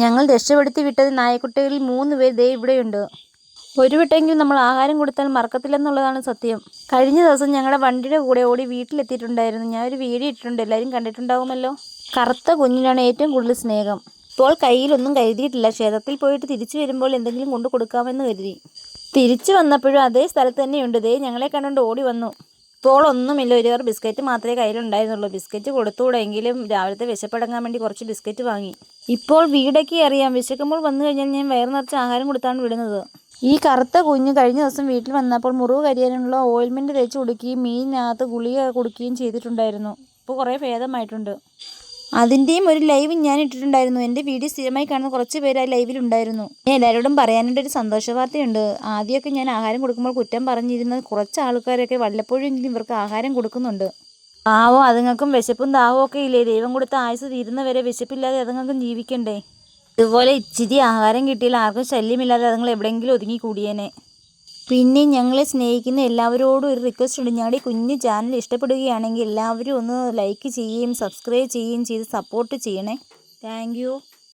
ഞങ്ങൾ രക്ഷപ്പെടുത്തി വിട്ടത് നായക്കുട്ടികളിൽ മൂന്ന് പേർ ദേ ഇവിടെയുണ്ട്. ഒരു വിട്ടെങ്കിലും നമ്മൾ ആഹാരം കൊടുത്താൽ മറക്കത്തില്ലെന്നുള്ളതാണ് സത്യം. കഴിഞ്ഞ ദിവസം ഞങ്ങളുടെ വണ്ടിയുടെ കൂടെ ഓടി വീട്ടിലെത്തിയിട്ടുണ്ടായിരുന്നു. ഞാൻ ഒരു വീഡിയോ ഇട്ടിട്ടുണ്ട്. എല്ലാവരും കണ്ടിട്ടുണ്ടാവുമല്ലോ? കറുത്ത കുഞ്ഞിനാണ് ഏറ്റവും കൂടുതൽ സ്നേഹം. ഇപ്പോൾ കയ്യിലൊന്നും കരുതിയിട്ടില്ല. ക്ഷേത്രത്തിൽ പോയിട്ട് തിരിച്ചു വരുമ്പോൾ എന്തെങ്കിലും കൊണ്ടു കൊടുക്കാമെന്ന് കരുതി. തിരിച്ചു വന്നപ്പോഴും അതേ സ്ഥലത്ത് തന്നെയുണ്ട്. ദേ ഞങ്ങളെ കണ്ടുകൊണ്ട് ഓടി വന്നു. ഇപ്പോൾ ഒന്നുമില്ല ഒരു വേറെ ബിസ്ക്കറ്റ് മാത്രമേ കയ്യിലുണ്ടായിരുന്നുള്ളൂ. ബിസ്ക്കറ്റ് കൊടുത്തുകൂടെങ്കിലും രാവിലത്തെ വിശപ്പടങ്ങാൻ വേണ്ടി കുറച്ച് ബിസ്ക്കറ്റ് വാങ്ങി. ഇപ്പോൾ വീടൊക്കെ അറിയാം വിശക്കുമ്പോൾ വന്നു കഴിഞ്ഞാൽ ഞാൻ വയറ് നിറച്ച് ആഹാരം കൊടുത്താണ് വിടുന്നത്. ഈ കറുത്ത കുഞ്ഞ് കഴിഞ്ഞ ദിവസം വീട്ടിൽ വന്നപ്പോൾ മുറിവ് കരിയാനുള്ള ഓയിൽമെന്റ് തേച്ച് കൊടുക്കുകയും മീനിനകത്ത് ഗുളിക കൊടുക്കുകയും ചെയ്തിട്ടുണ്ടായിരുന്നു. ഇപ്പോൾ കുറേ ഭേദമായിട്ടുണ്ട്. അതിന്റെയും ഒരു ലൈവ് ഞാൻ ഇട്ടിട്ടുണ്ടായിരുന്നു. എന്റെ വീഡിയോ സ്ഥിരമായി കാണുന്ന കുറച്ച് പേര് ആ ലൈവിലുണ്ടായിരുന്നു ഞാൻ എല്ലാവരോടും പറയാനായിട്ട് ഒരു സന്തോഷ വാർത്തയുണ്ട് ആദ്യമൊക്കെ ഞാൻ ആഹാരം കൊടുക്കുമ്പോൾ കുറ്റം പറഞ്ഞിരുന്ന കുറച്ച് ആൾക്കാരൊക്കെ വല്ലപ്പോഴെങ്കിലും ഇവർക്ക് ആഹാരം കൊടുക്കുന്നുണ്ട്. ആവോ അതുങ്ങൾക്കും വിശപ്പും ദാഹവും ഒക്കെ ഇല്ലേ? ദൈവം കൊടുത്ത ആയുസ് തീരുന്നവരെ വിശപ്പില്ലാതെ അതുങ്ങൾക്കും ജീവിക്കണ്ടേ? ഇതുപോലെ ഇച്ചിരി ആഹാരം കിട്ടിയാൽ ആർക്കും ശല്യമില്ലാതെ അതുങ്ങൾ എവിടെയെങ്കിലും ഒതുങ്ങി കൂടിയേനെ പിന്നെ ഞങ്ങളെ സ്നേഹിക്കുന്ന എല്ലാവരോടും ഒരു റിക്വസ്റ്റ് ഉണ്ട്. ഞങ്ങളുടെ കുഞ്ഞു ചാനൽ ഇഷ്ടപ്പെടുകയാണെങ്കിൽ എല്ലാവരും ഒന്ന് ലൈക്ക് ചെയ്യുകയും സബ്സ്ക്രൈബ് ചെയ്യുകയും ചെയ്ത് സപ്പോർട്ട് ചെയ്യണേ. താങ്ക്